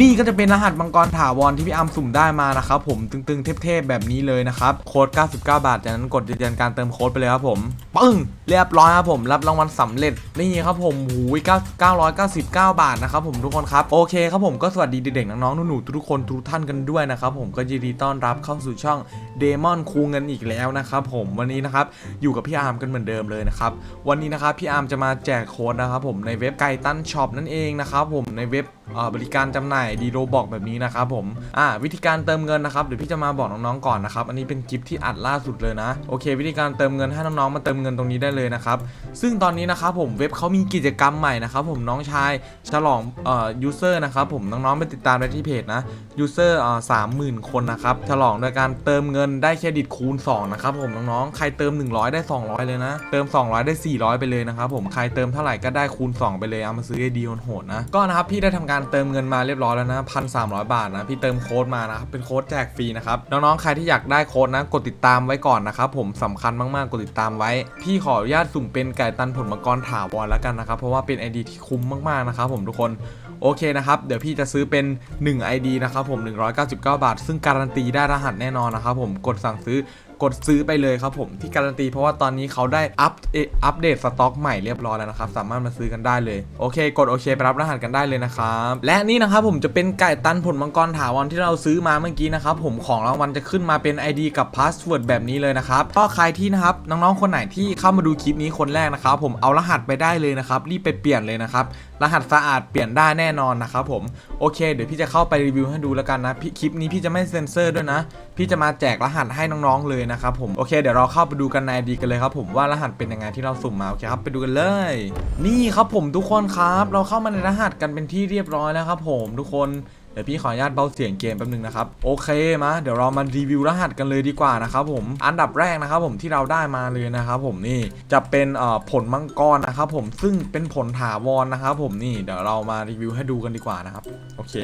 นี่ก็จะเป็นรหัสมังกรถาวรที่พี่อาร์มสุ่มได้มานะครับผมตึงๆเทพๆแบบนี้เลยนะครับโค้ด 99 บาท จากนั้นกดยืนยันการเติมโค้ดไปเลยครับผมปึ้งเรียบร้อยครับผมรับรางวัลสำเร็จนี่ครับผมหูย999 บาทนะครับผมทุกคนครับโอเคครับผมก็สวัสดีเด็กๆน้องๆหนูๆทุกคนทุกท่านกันด้วยนะครับผมก็ยินดีต้อนรับเข้าสู่ช่องเดมอนคูเงินอีกแล้วนะครับผมวันนี้นะครับอยู่กับพี่อาร์มกันเหมือนเดิมเลยนะครับวันนี้นะครับพี่อาร์มจะมาแจกโค้ดนะครับผมในเว็บไกตันช็อปนั่นเองนะครับผมในเว็บบริการจำหน่ายดีโรบอกแบบนี้นะครับผมอ่าวิธีการเติมเงินนะครับเดี๋ยวพี่จะมาบอกน้องๆก่อนนะครับอันนี้เป็นกิฟที่อัดล่าสุดเลยนะโอเค วิธีการเติมเงินให้น้องๆมาเติมเงินตรงนี้ได้เลยนะครับซึ่งตอนนี้นะครับผมเว็บเขามีกิจกรรมใหม่นะครับผมน้องชายฉลองเอ่อยูเซอร์นะครับผมน้องๆไปติดตามได้ที่เพจนะยูเซอร์เอ่อสามหมื่นคนนะครับฉลองโดยการเติมเงินได้เครดิตคูณ2นะครับผมน้องๆใครเติม 100 ได้ 200 เลยนะ เติม 200 ได้ 400 ไปเลยนะครับผมใครเติมเท่าไหร่ก็ได้คูณ 2 ไปเลยเอามาซื้อไอดีโหดนะก็นะครับพี่ได้ทำการเติมเงินมาเรียบร้อยแล้วนะพันสามบาทนะพี่เติมโค้ดมานะครับเป็นโค้ดแจกฟรีนะครับน้องๆใครที่อยากได้โค้ดนะกดติดตามไว้ก่อนนะครับผมสำคัญมากๆกดติดตามไว้ พี่ขออนุญาตสุ่มเป็นไก่ตันผลมังกรถาวรแล้วกันนะครับเพราะว่าเป็น ID ที่คุ้มมากๆนะครับผมทุกคนโอเคนะครับเดี๋ยวพี่จะซื้อเป็น 1 ID นะครับผม 199 บาท ซึ่งการันตีได้รหัสแน่นอนนะครับผมกดสั่งซื้อ กดซื้อไปเลยครับผมที่การันตีเพราะว่าตอนนี้เขาได้อัปอัปเดตสต็อกใหม่เรียบร้อยแล้วนะครับสามารถมาซื้อกันได้เลยโอเค กดโอเคไปรับรหัสกันได้เลยนะครับและนี่นะครับผมจะเป็นไก่ตันผลมังกรถาวรที่เราซื้อมาเมื่อกี้นะครับผมของรางวัลจะขึ้นมาเป็น ID กับพาสเวิร์ดแบบนี้เลยนะครับก็ใครที่นะครับน้องๆคนไหนที่เข้ามาดูคลิปนี้คนแรกนะครับผมเอารหัสไปได้เลยนะครับรีบไปเปลี่ยนเลยนะครับรหัสสะอาดเปลี่ยนได้แน่นอนนะครับผมโอเค เดี๋ยวพี่จะเข้าไปรีวิวให้ดูแล้วกันนะคลิปนี้พี่จะไม่เซ็นเซอร์ด้วยนะ พี่จะมาแจกรหัสให้น้องๆเลยนะครับผมโอเคเดี๋ยวเราเข้าไปดูกันในดีกันเลยครับผมว่ารหัสเป็นยังไงที่เราสุ่มมาโอเคครับไปดูกันเลย นี่ครับผมทุกคนครับ เราเข้ามาในรหัสกันเป็นที่เรียบร้อยแล้วครับผมทุกคนเดี๋ยวพี่ขออนุญาตเบาเสียงเกมแป๊บนึงนะครับโอเคมาเดี๋ยวเรามารีวิวรหัสกันเลยดีกว่านะครับผมอันดับแรกนะครับผมที่เราได้มาเลยนะครับผมนี่จะเป็นผลมังกรนะครับผมซึ่งเป็นผลถาวรนะครับผมนี่เดี๋ยวเรามารีวิวให้ดูกันดีกว่านะครับโอเค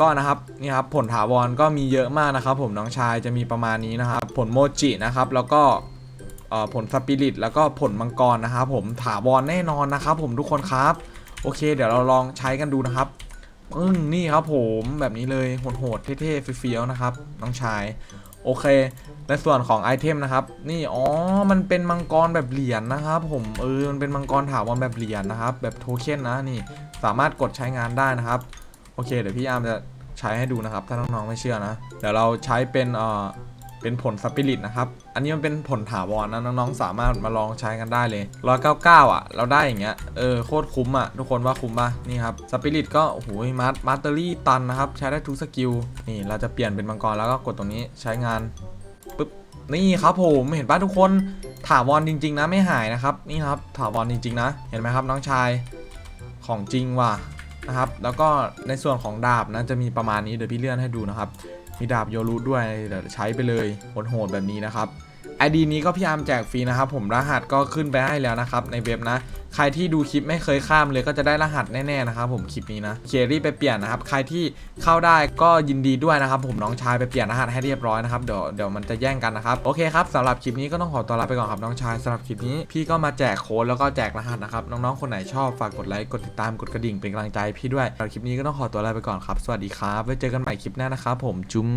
ก็นะครับนี่ครับผลถาวรก็มีเยอะมากนะครับผมน้องชายจะมีประมาณนี้นะครับ ผลโมจินะครับแล้วก็ผลสปิริตแล้วก็ผลมังกรนะครับผมถาวรแน่นอนนะครับผมทุกคนครับ โอเค เดี๋ยวเราลองใช้กันดูนะครับปึ้งนี่ครับผมแบบนี้เลยโหดๆเท่ๆเฟี้ยวๆนะครับน้องชายโอเค ในส่วนของไอเทมนะครับ นี่อ๋อมันเป็นมังกรแบบเหรียญนะครับ ผมเออมันเป็นมังกรถาวรแบบเหรียญนะครับ แบบโทเค็นนะนี่สามารถกดใช้งานได้นะครับ โอเค เดี๋ยวพี่อามจะใช้ให้ดูนะครับ ถ้าน้องๆไม่เชื่อนะ เดี๋ยวเราใช้เป็นเอ่อเป็นผลสปิริตนะครับ อันนี้มันเป็นผลถาวรนะน้องๆสามารถมาลองใช้กันได้เลย199อะ เราได้อย่างเงี้ย เออโคตรคุ้มอะ ทุกคนว่าคุ้มป่ะ นี่ครับสปิริตก็โอ้โหมาร์มาสเตอรี่ตันนะครับ ใช้ได้ทุกสกิล นี่เราจะเปลี่ยนเป็นมังกรแล้วก็กดตรงนี้ใช้งานปึ๊บ นี่ครับผมเห็นป่ะทุกคน ถาวรจริง ๆ นะไม่หายนะครับ นี่ครับถาวรจริง ๆ นะ เห็นไหมครับน้องชาย ของจริงว่ะ นะครับ แล้วก็ในส่วนของดาบนะจะมีประมาณนี้เดี๋ยวพี่เลื่อนให้ดูนะครับ มีดาบโยรุด้วยเดี๋ยวใช้ไปเลยโหดๆแบบนี้นะครับ ไอดีนี้ก็พยายามแจกฟรีนะครับผมรหัสก็ขึ้นไปให้แล้วนะครับในเว็บนะ ใครที่ดูคลิปไม่เคยข้ามเลยก็จะได้รหัสแน่ๆนะครับผมคลิปนี้นะเครีบไปเปลี่ยนนะครับใครที่เข้าได้ก็ยินดีด้วยนะครับผมน้องชายไปเปลี่ยนรหัสให้เรียบร้อยนะครับเดี๋ยวเดี๋ยวมันจะแย่งกันนะครับโอเคครับสำหรับคลิปนี้ก็ต้องขอตัวลาไปก่อนครับน้องชายสำหรับคลิปนี้ พี่ก็มาแจกโค้ดแล้วก็แจกรหัสนะครับน้องๆคนไหนชอบฝากกดไลค์กดติดตามกดกระดิ่งเป็นกำลังใจพี่ด้วยสำหรับคลิปนี้ก็ต้องขอตัวลาไปก่อนครับสวัสดีครับไว้เจอกันใหม่คลิปหน้านะครับผมจุ๊ม